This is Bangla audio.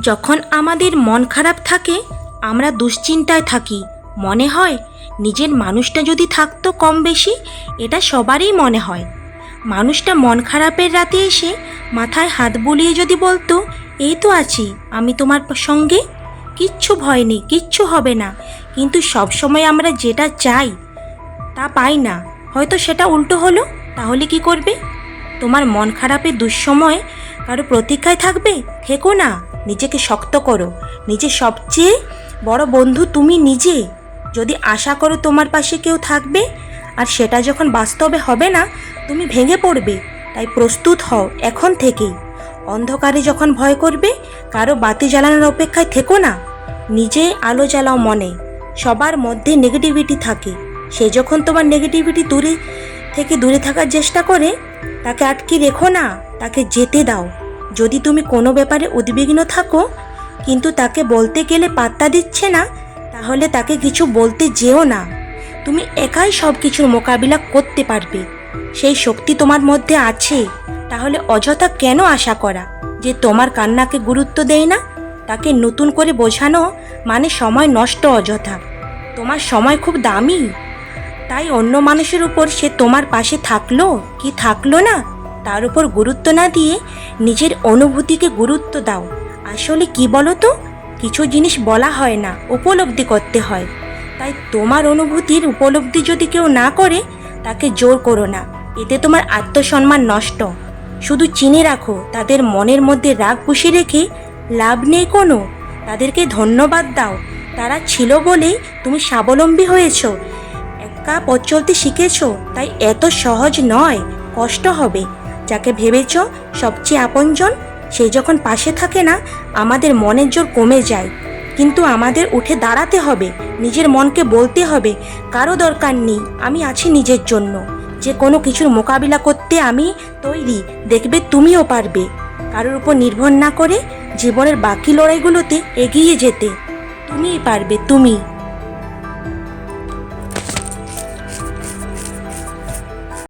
যখন আমাদের মন খারাপ থাকে, আমরা দুশ্চিন্তায় থাকি। মনে হয়, নিজের মানুষটা যদি থাকতো কম বেশি, এটা সবারই মনে হয়। মানুষটা মন খারাপের রাতে এসে মাথায় হাত বুলিয়ে যদি বলতো, এই তো আছি, আমি তোমার সঙ্গে? কিচ্ছু ভয় নেই, কিচ্ছু হবে না। কিন্তু সব সময় আমরা যেটা চাই, তা পাই না। হয়তো সেটা উল্টো হলো, তাহলে কি করবে? তোমার মন খারাপের দুঃসময় কারও প্রতীক্ষায় থাকবে? থেকো না। নিজেকে শক্ত করো। নিজের সবচেয়ে বড় বন্ধু তুমি নিজে। যদি আশা করো তোমার পাশে কেউ থাকবে, আর সেটা যখন বাস্তবে হবে না, তুমি ভেঙে পড়বে। তাই প্রস্তুত হও এখন থেকেই। অন্ধকারে যখন ভয় করবে, কারও বাতি জ্বালানোর অপেক্ষায় থেকো না। নিজে আলো জ্বালাও মনে। সবার মধ্যে নেগেটিভিটি থাকে। সে যখন তোমার নেগেটিভিটি দূরে থেকে দূরে থাকার চেষ্টা করে, তাকে আটকে রেখো না। তাকে যেতে দাও। যদি তুমি কোনো ব্যাপারে উদ্বিগ্ন থাকো, কিন্তু তাকে বলতে গেলে পাত্তা দিচ্ছে না, তাহলে তাকে কিছু বলতে যেও না। তুমি একাই সব কিছুর মোকাবিলা করতে পারবে। সেই শক্তি তোমার মধ্যে আছে। তাহলে অযথা কেন আশা করা যে তোমার কান্নাকে গুরুত্ব দেয় না? তাকে নতুন করে বোঝানো মানে সময় নষ্ট অযথা। তোমার সময় খুব দামি। তাই অন্য মানুষের উপর সে তোমার পাশে থাকল? কি থাকল না? তার উপর গুরুত্ব না দিয়ে নিজের অনুভূতিকে গুরুত্ব দাও। আসলে কি বলো তো কিছু জিনিস বলা হয় না, উপলব্ধি করতে হয়। তাই তোমার অনুভূতির উপলব্ধি যদি কেউ না করে, তাকে জোর করো না। এতে তোমার আত্মসম্মান নষ্ট। শুধু চিনে রাখো, তাদের মনের মধ্যে রাগ পুষে রেখে লাভ নেই কোনো। তাদেরকে ধন্যবাদ দাও। তারা ছিল বলেই তুমি স্বাবলম্বী হয়েছ। একা পথ চলতে শিখেছো, তাই এত সহজ নয়, কষ্ট হবে। যাকে ভেবেছ সবচেয়ে আপনজন, সে যখন পাশে থাকে না, আমাদের মনের জোর কমে যায়। কিন্তু আমাদের উঠে দাঁড়াতে হবে, নিজের মনকে বলতে হবে, কারও দরকার নেই, আমি আছি নিজের জন্য। যে কোনো কিছুর মোকাবিলা করতে আমি তৈরি, দেখবে তুমিও পারবে। কারোর উপর নির্ভর না করে জীবনের বাকি লড়াইগুলোতে এগিয়ে যেতে। তুমিই পারবে, তুমি।